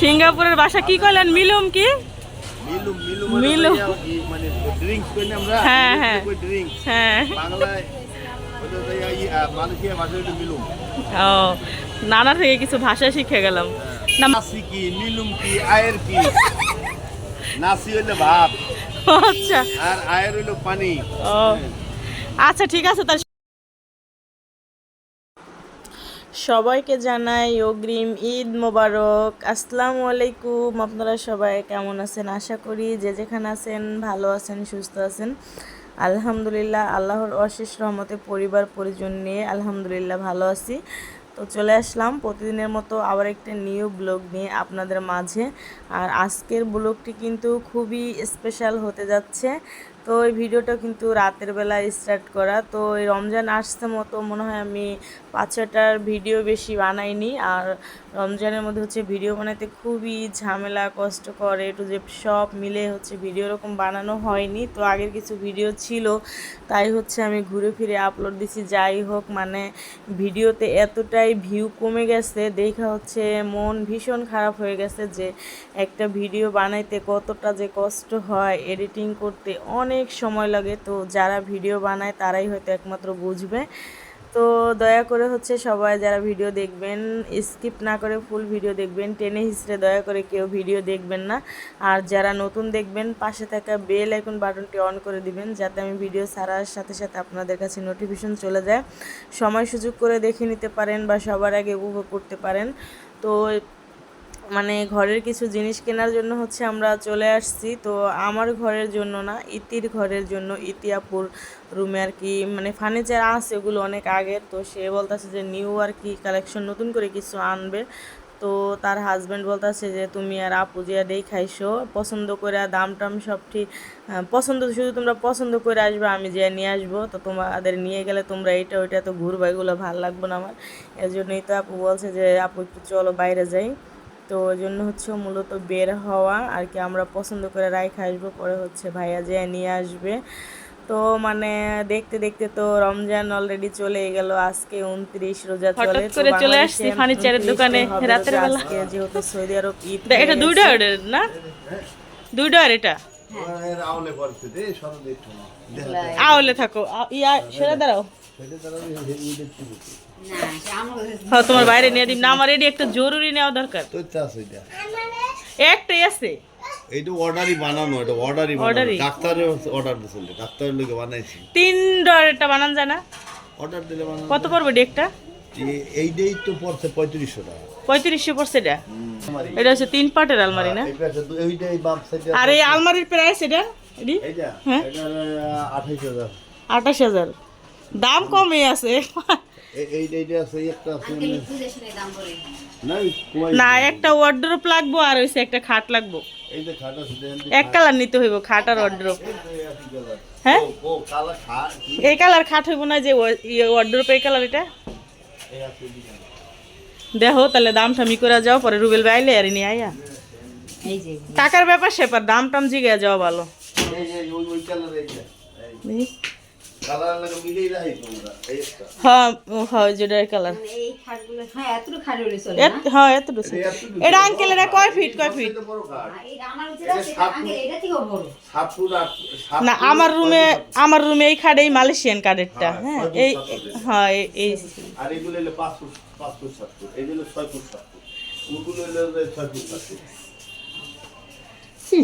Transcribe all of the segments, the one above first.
সিঙ্গাপুরের ভাষা কি করলেন মিলুম কি? মিলুম। মানে ড্রিঙ্কস আমরা? হ্যাঁ, হ্যাঁ। ড্রিঙ্কস? হ্যাঁ। বাংলায় ও নানা থেকে কিছু ভাষা শিখে গেলাম। নাসি কি মিলুম কি আয়ের কি? নাসি হইলে ভাত। আচ্ছা। আর আয়ের হইল পানি। ও। আচ্ছা ঠিক আছে তার সবাইকে জানাই অগ্রিম ঈদ মোবারক। আসসালামু আলাইকুম। আপনারা সবাই কেমন আছেন? আশা করি যে যেখানে আছেন ভালো আছেন, সুস্থ আছেন। আলহামদুলিল্লাহ, আল্লাহর অশেষ রহমতে পরিবার পরিজন নিয়ে আলহামদুলিল্লাহ ভালো আছি। তো চলে আসলাম প্রতিদিনের মতো আবার একটা নিউ ব্লগ নিয়ে আপনাদের মাঝে। আর আজকের ব্লগটি কিন্তু খুবই স্পেশাল হতে যাচ্ছে। তো এই ভিডিওটা কিন্তু রাতের বেলা স্টার্ট করা। তো এই রমজান আসতে মতো মনে হয় আমি পাঁচ ছটার ভিডিও বেশি বানাইনি। আর রমজানের মধ্যে হচ্ছে ভিডিও বানাতে খুবই ঝামেলা কষ্টকর একটু যে সব মিলে হচ্ছে ভিডিও এরকম বানানো হয়নি। তো আগের কিছু ভিডিও ছিল, তাই হচ্ছে আমি ঘুরে ফিরে আপলোড দিছি। যাই হোক মানে ভিডিওতে এতটাই ভিউ কমে গেছে। দেখা হচ্ছে মন ভীষণ খারাপ হয়ে গেছে যে একটা ভিডিও বানাইতে কতটা যে কষ্ট হয় এডিটিং করতে অনেক সময় লাগে, তো যারা ভিডিও বানায় তারাই হয়তো একমাত্র বুঝবে। তো দয়া করে হচ্ছে সবাই যারা ভিডিও দেখবেন, স্কিপ না করে ফুল ভিডিও দেখবেন, টেনে হিসড়ে দয়া করে কেউ ভিডিও দেখবেন না। আর যারা নতুন দেখবেন, পাশে থাকা বেল আইকন বাটনটি অন করে দিবেন, যাতে আমি ভিডিও ছাড়ার সাথে সাথে আপনাদের কাছে নোটিফিকেশন চলে যায়। সময় সুযোগ করে দেখে নিতে পারেন বা সবার আগে উপভোগ করতে পারেন। তো মানে ঘরের কিছু জিনিস কেনার জন্য হচ্ছে আমরা চলে আসছি। তো আমার ঘরের জন্য না, ইতির ঘরের জন্য ইতিয়াপুর রুমে আর কি মানে ফার্নিচার আছে ওগুলো অনেক আগের। তো সে বলতেছে যে নিউ আর কি কালেকশন নতুন করে কিছু আনবে। তো তার হাজব্যান্ড বলতেছে যে, তুমি আর আপু যে দেই খাইছো, পছন্দ করে দাম টাম সব ঠিক পছন্দ, শুধু তোমরা পছন্দ করে আসবে, আমি যে নিয়ে আসব, তো তোমাদের নিয়ে গেলে তোমরা এইটা ওইটা তো ঘুরবা, এগুলো ভালো লাগবে না আমার। এর জন্যই তো আপু বলছে যে, আপু একটু চলো বাইরে যাই। তো ওই জন্য হচ্ছে মূলত বের হওয়া আর কি আমরা পছন্দ করে রাইখে আসব পরে হচ্ছে ভাইয়া যে নিয়ে আসবে। তো মানে দেখতে দেখতে তো রমজান অলরেডি চলে গেল আজকে উনত্রিশ রোজা চলে করে চলে বাংলাদেশে আসছি ফার্নিচারের দোকানে রাতের বেলা। যেহেতু সৌদি আরব ঈদ এটা হয়ে দুইটা অর্ডার না? দুইটা আর এটা? না আওলে থাকো ইয়া সেরে দাঁড়াও। হ্যাঁ তোমার বাইরে নিয়ে দিন। না আমার এটি একটা জরুরি নেওয়া দরকার। তো আছে এটা। একটাই আছে। এইটা অর্ডারই বানানো এটা অর্ডারই বানানো। Order-ই? অর্ডার দিছিল ডাক্তারের লোকে বানাইছি। তিন ডলারটা বানান যায় না অর্ডার দিলে বানানো কত পড়বে ডেকটা? এই- এইটাই তো পড়ছে পঁয়ত্রিশশো টাকা। পঁয়ত্রিশশো পড়ছে এটা? এটা হচ্ছে তিন পাটের আলমারি না? সাইডে আর এই আলমারির প্রাইস এটা? এটি হ্যাঁ। হাজার। আঠাশ হাজার। দাম কমই আছে। না একটা ওয়ার্ড্রোপ লাগবো আর হইছে একটা খাট লাগবো। এই যে খাট আছে দেখেন তো, এক কালার নিতে হইব খাট আর ওয়ার্ড্রোপ। হ্যাঁ? ও, ও, কালা খাট, কি? এই কালার খাট হইব না যে ওয়ার্ড্রোপ এই কালার এটা। দেখো তাহলে দাম টামি করে যাও পরে রুবেল বাইলে আর নিয়ে আইয়া টাকার ব্যাপার সেপার দাম টাম জিগে যাওয়া ভালো। হ্যাঁ হ্যাঁ হ্যাঁ হ্যাঁ এটা কয় ফিট কয় ফিট আমার না রুমে আমার রুমে এই খাট এই মালয়েশিয়ান হ্যাঁ, হ্যাঁ এই সাত ফুট। হ্যাঁ এই- এই আর এগুলো হলো পাঁচ ফুট পাঁচ ফুট সাত ফুট। এগুলো ছয় ফুট সাত ফুট। ওগুলো হলো যে ছয় ফুট সাত ফুট।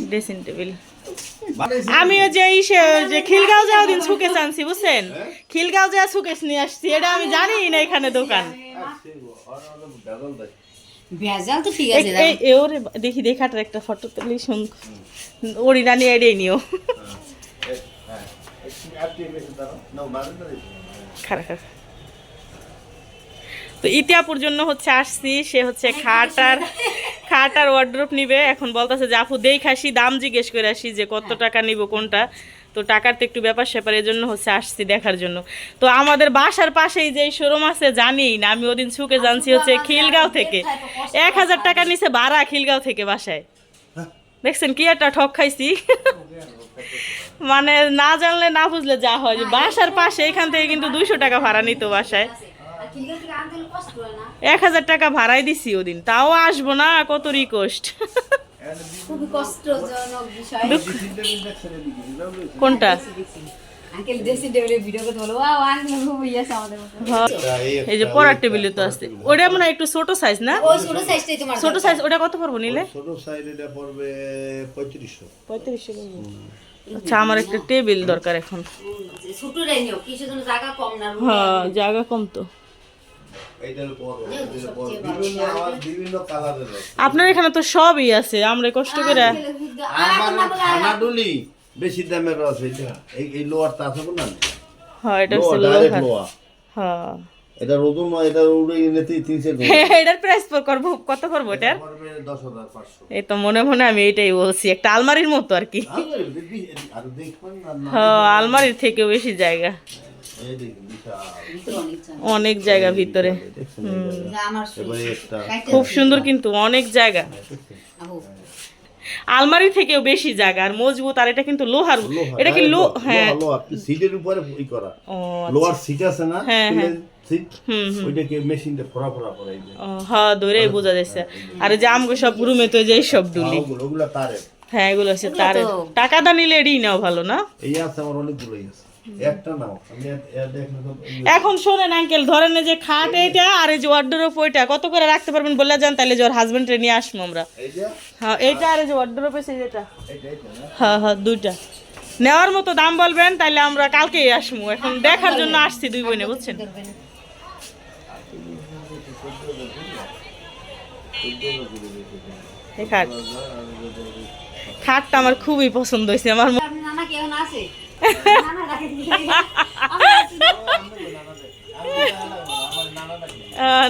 ড্রেসিং টেবিল আমিও যে যে খিলগাঁও যাওয়া দিন সুকেশ আনছি বুঝছেন? খিলগাঁও যাওয়া সুকেশ নিয়ে আসছি এটা আমি জানি না এখানে দোকান। বেদল দেয় ভেজাল তো ঠিক আছে এ ওরে দেখি দেখাটার একটা ফটো তুলি শুন। ওরি নানি এটাই নিও। হ্যাঁ তো ইতিয়াপুর জন্য হচ্ছে আসছি সে হচ্ছে খাট আর খাট আর ওয়ার্ড্রোপ নিবে এখন বলতেছে যে আপু দেই খাসি দাম জিজ্ঞেস করে আসি যে কত টাকা নিব কোনটা? তো টাকার তো একটু ব্যাপার স্যাপার জন্য হচ্ছে আসছি দেখার জন্য। তো আমাদের বাসার পাশেই যে শোরুম আছে জানি না আমি ওদিন ছুকে জানছি হচ্ছে খিলগাঁও থেকে। এক হাজার টাকা নিছে ভাড়া খিলগাঁও থেকে বাসায়। দেখছেন কি একটা ঠক খাইছি? মানে না জানলে না বুঝলে যা হয়। যে বাসার পাশে এখান থেকে কিন্তু দুইশো টাকা ভাড়া নিত বাসায়। এক হাজার টাকা ভাড়াই দিছি ওদিন তাও আসব না কত রিকোয়েস্ট খুবই কষ্টজনক বিষয়। কোনটা? মতো। এই যে পড়ার টেবিলে তো আছে। ওটা মনে হয় একটু ছোট সাইজ না? ওই ছোট সাইজটাই তোমার ছোট সাইজ ওটা কত পড়ব নিলে? ছোট সাইজ এটা পড়বে পঁয়ত্রিশশো। পঁয়ত্রিশশো আচ্ছা আমার একটা টেবিল দরকার এখন। ছোটটাই নিও কিসের জন্য জায়গা কম না হ্যাঁ জায়গা কম তো। আপনার এখানে তো সবই আছে আমরা কষ্ট করে বেশি দামের আছে এই এই লোয়ারটা আছে না? হ্যাঁ এটা হ্যাঁ। এটা রোদন নয় এটা উড়ে এনেতেই তিনশো এটার প্রাইস করব কত করব এটার? এই তো মনে মনে আমি এটাই বলছি একটা আলমারির মতো আর কি। হ্যাঁ আলমারির থেকে বেশি জায়গা। অনেক জায়গা ভিতরে। খুব সুন্দর কিন্তু অনেক জায়গা। আলমারি থেকেও বেশি জায়গা আর মজবুত আর এটা কিন্তু লোহার এটা কি লো হ্যাঁ। সিটের উপরে ই করা। ও লোয়ার সিট আছে না? হ্যাঁ, হ্যাঁ। সিট হুম হুম। ওইটাকে মেশিনটা ফোড়া ফোড়া করে ও, হ্যাঁ ধরে বোঝা যাচ্ছে। আর এই যে আমগো সব রুমে তো যে সব ডুলি। ওগুলো ওগুলো তারে হ্যাঁ এগুলো আছে তার টাকা দা নিলে এডি নাও ভালো না? এই আছে আমার অনেকগুলোই আছে। এখন শোনেন আঙ্কেল ধরেন এই যে খাট এইটা আর এই যে ওয়ার্ডরোব ওইটা কত করে রাখতে পারবেন বলে যান তাহলে যে ওর হাজবেন্ডে নিয়ে আসব আমরা। হ্যাঁ এইটা আর এই যে ওয়ার্ডরোব এসে যেটা। হ্যাঁ হ্যাঁ দুইটা। নেওয়ার মতো দাম বলবেন তাহলে আমরা কালকেই আসব। এখন দেখার জন্য আসছি দুই বোনে বুঝছেন? খাট। খাটটা আমার খুবই পছন্দ হয়েছে আমার নানা কেমন আছে?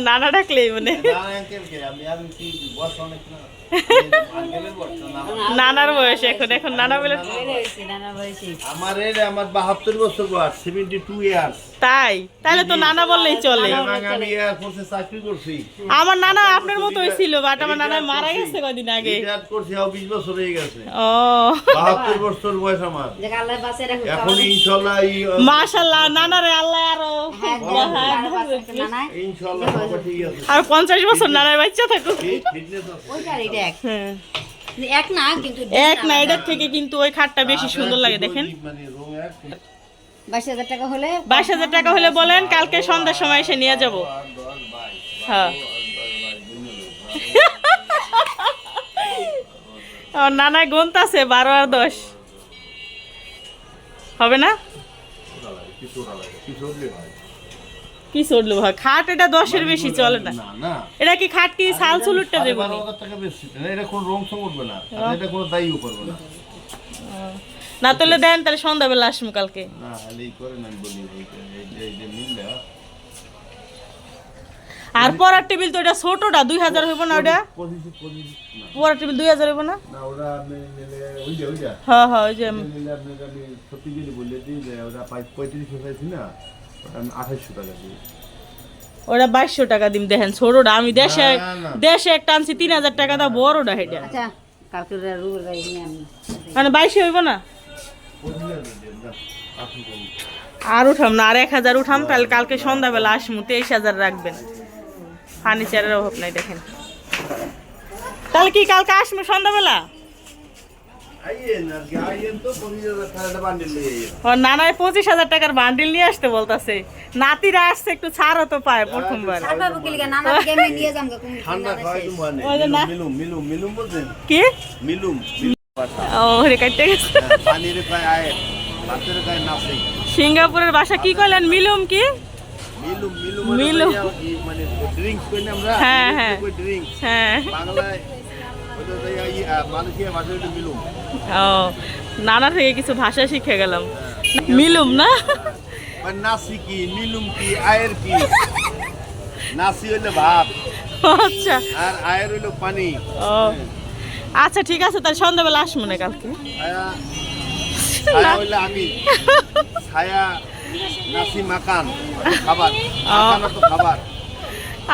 নানা ডাকলেই মানে নানার বয়স এখন এখন নানা বলে। আমার এই আমার বাহাত্তর বছর বয়স সেভেন্টি টু ইয়ার্স তাই? তাহলে তো নানা বললেই চলে। আমি এয়ারফোর্সে চাকরি করছি। আমার নানা আপনার মতোই ছিল বাট আমার নানা মারা গেছে কদিন আগে। রিটায়ার করছি আও বিশ বছর হয়ে গেছে। ও। বাহাত্তর বছর বয়স আমার। আল্লাহ এখন ইনশাল্লাহ এই মাশাল্লাহ নানারে আল্লাহ আরও। হ্যাঁ, নানায়। ঠিক আছে। আর পঞ্চাশ বছর নানার বাচ্চা থাকুক। ফিটনেস আছে। এক। হ্যাঁ এক না কিন্তু এক না এটার থেকে কিন্তু ওই খাটটা বেশি সুন্দর লাগে দেখেন মানে রং এক বাইশ হাজার টাকা হলে বাইশ হাজার টাকা হলে বলেন কালকে সন্ধ্যার সময় এসে নিয়ে যাব হ্যাঁ নানায় গন্ত আছে বারো আর দশ হবে না কি চলল ভাই? খাট এটা দশের বেশি চলে না। এটা কি খাট কি সাল সুলুটটা দেবো এটা কোনো রং সং উঠবে না। আর এটা কোনো দায়ীও করবে না। না তাহলে দেন তাহলে সন্ধ্যাবেলা আসব কালকে। আর পড়ার টেবিল তো এটা ছোটটা দুই হাজার হইব না ওটা? পড়ার টেবিল দুই হাজার হইব না? হ্যাঁ হ্যাঁ ওই যে। ওটা আঠাশশো টাকা দিই। ওটা বাইশশো টাকা দিম দেখেন ছোটটা আমি দেশে। দেশে একটা আনছি তিন হাজার টাকা দা বড়টা আচ্ছা আমি মানে বাইশে হইব না? আর উঠাম না আর এক হাজার উঠাম তাহলে কালকে সন্ধ্যাবেলা আসমু তেইশ হাজার রাখবেন। ফার্নিচারের অভাব নাই দেখেন। তাহলে কি কালকে আসমু সন্ধ্যাবেলা? নানায় পঁচিশ হাজার টাকার বান্ডিল নিয়ে আসতে বলতাছে। নাতিরা আসছে একটু ছাড়ও তো পায় প্রথমবার। কি মানে বাসা। হ্যাঁ, সিঙ্গাপুরের ভাষা কি করলেন মিলুম কি? মিলুম মিলুম মিলুম। মানে ড্রিঙ্কস করি আমরা? হ্যাঁ, হ্যাঁ। হ্যাঁ। বাংলায় ও নানা থেকে কিছু ভাষা শিখে গেলাম। মিলুম না? নাসি কি মিলুম কি আয়ের কি নাসি হইলে ভাত আচ্ছা। আর আয়ের হইল পানি ও আচ্ছা ঠিক আছে তাহলে সন্ধ্যাবেলা আসব না কালকে। আমি ছায়া নাসি মাকান খাবার। খাবার।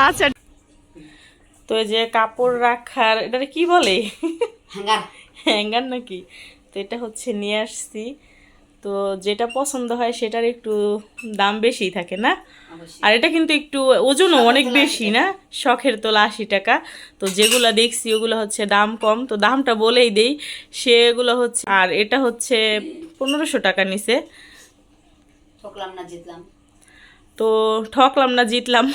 আচ্ছা। তো এই যে কাপড় রাখার এটা কি বলে? হ্যাঙ্গার। নাকি? তো এটা হচ্ছে নিয়ে আসছি। তো যেটা পছন্দ হয় সেটার একটু দাম বেশিই থাকে না? আর এটা কিন্তু একটু ওজনও অনেক বেশি না? শখের তোলা আশি টাকা। তো যেগুলো দেখছি ওগুলো হচ্ছে দাম কম। তো দামটা বলেই দেই সেগুলো হচ্ছে আর এটা হচ্ছে পনেরোশো টাকা নিছে ঠকলাম না জিতলাম। তো ঠকলাম না, জিতলাম।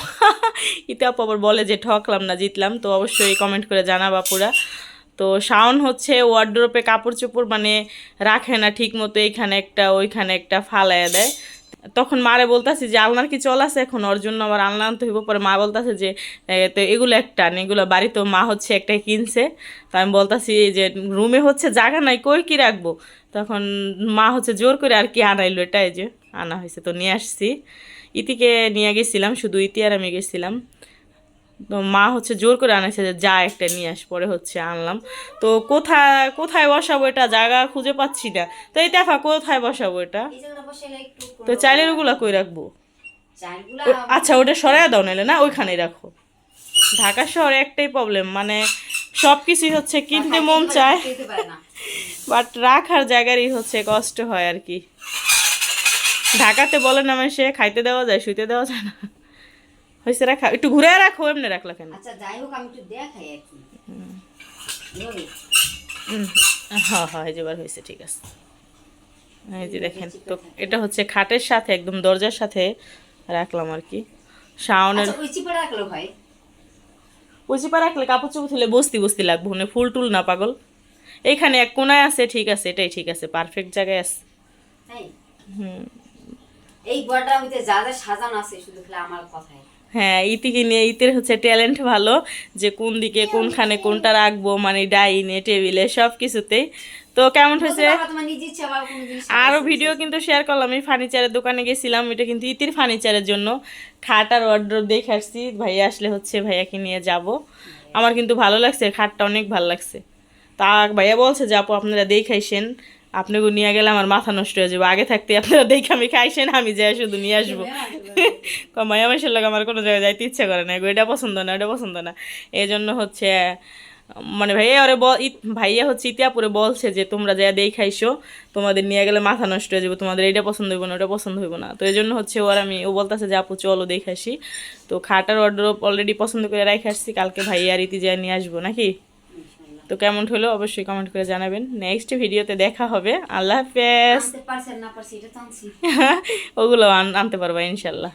ইতে আপু আবার বলে যে ঠকলাম না, জিতলাম। তো অবশ্যই কমেন্ট করে জানাবা পুরা। তো শাওন হচ্ছে ওয়ার্ড্রোপে কাপড় চোপড় মানে রাখে না ঠিক মতো এইখানে একটা, ওইখানে একটা ফালাইয়া দেয়। তখন মারে বলতাছি যে, আলনার কি চল আছে এখন? ওর জন্য আবার আলনা আনতে হইব। পরে মা বলতাছে যে তো এগুলো একটা, এগুলো বাড়িতে মা হচ্ছে একটা কিনছে। তো আমি বলতাছি যে রুমে হচ্ছে জায়গা নাই, কই কি রাখব? তখন মা হচ্ছে জোর করে আর কি আনাইলো, এটাই যে আনা হয়েছে। তো নিয়ে আসছি। ইতিকে নিয়ে গেছিলাম শুধু ইতি আর আমি গেছিলাম। তো মা হচ্ছে জোর করে আনাইছে যে যা একটা নিয়ে আস পরে হচ্ছে আনলাম। তো কোথায় কোথায় বসাবো এটা? জায়গা খুঁজে পাচ্ছি না। তো এই দেখা কোথায় বসাবো এটা? তো চাইলের ওগুলা কই রাখব? আচ্ছা ওটা সরাই দাও নাইলে না? ওইখানেই রাখো। ঢাকা শহরে একটাই প্রবলেম মানে সব কিছুই হচ্ছে কিনতে মন চায়। বাট রাখার জায়গারই হচ্ছে কষ্ট হয় আর কি। ঢাকাতে বলে না সে খাইতে দেওয়া যায় শুইতে দেওয়া যায় না। হয়েছে রাখা একটু ঘুরে রাখো এমনি রাখলা কেন? আচ্ছা যাই হোক আমি একটু দেখাই আর কি। হ্যাঁ হ্যাঁ এবার হয়েছে ঠিক আছে। এই যে দেখেন তো এটা হচ্ছে খাটের সাথে একদম দরজার সাথে রাখলাম আর কি। শাওনের আচ্ছা উচিপা রাখলে কাপড় চোপড় তুলে বসতি বসতি লাগবো মানে ফুল টুল না পাগল। এইখানে এক কোনায় আছে ঠিক আছে এটাই ঠিক আছে পারফেক্ট জায়গায় আছে। হুম। এই বড়টার মধ্যে যা যা সাজানো আছে শুধু খালি আমার কথাই। হ্যাঁ ইতিকে নিয়ে ইতির হচ্ছে ট্যালেন্ট ভালো যে কোন দিকে কোনখানে কোনটা রাখব মানে ডাইনে টেবিলে সব কিছুতেই তো কেমন হয়েছে? আরও ভিডিও কিন্তু শেয়ার করলাম আমি ফার্নিচারের দোকানে গেছিলাম এটা কিন্তু ইতির ফার্নিচারের জন্য। খাট আর অর্ডার দেখে আসছি ভাইয়া আসলে হচ্ছে ভাইয়াকে নিয়ে যাব। আমার কিন্তু ভালো লাগছে খাটটা অনেক ভালো লাগছে। তা ভাইয়া বলছে যে আপু আপনারা দেখাইছেন আপনাকে নিয়ে গেলে আমার মাথা নষ্ট হয়ে যাবে। আগে থাকতে আপনারা দেখে আমি খাইছেন আমি যাই শুধু নিয়ে আসব। মায়া মাসের লাগে আমার কোনো জায়গায় যাইতে ইচ্ছা করে না। গো, এটা পছন্দ না এটা পছন্দ না। এই জন্য হচ্ছে মানে ভাইয়া ওরে ভাইয়া হচ্ছে ইতিহাপুরে বলছে যে তোমরা যা দেখাইছো তোমাদের নিয়ে গেলে মাথা নষ্ট হয়ে যাবে। তোমাদের এটা পছন্দ হইব না ওটা পছন্দ হইব না। তো এই জন্য হচ্ছে ওর আমি ও বলতেছে যে আপু চলো দেখাসি তো খাটার অর্ডার অলরেডি পছন্দ করে রেখে আসছি। কালকে ভাইয়া আর ইতি যা নিয়ে আসব নাকি? তো কেমন হলো অবশ্যই কমেন্ট করে জানাবেন। নেক্সট ভিডিওতে দেখা হবে। আল্লাহ হাফেজ। ওগুলো আন- আনতে পারবা ইনশাল্লাহ।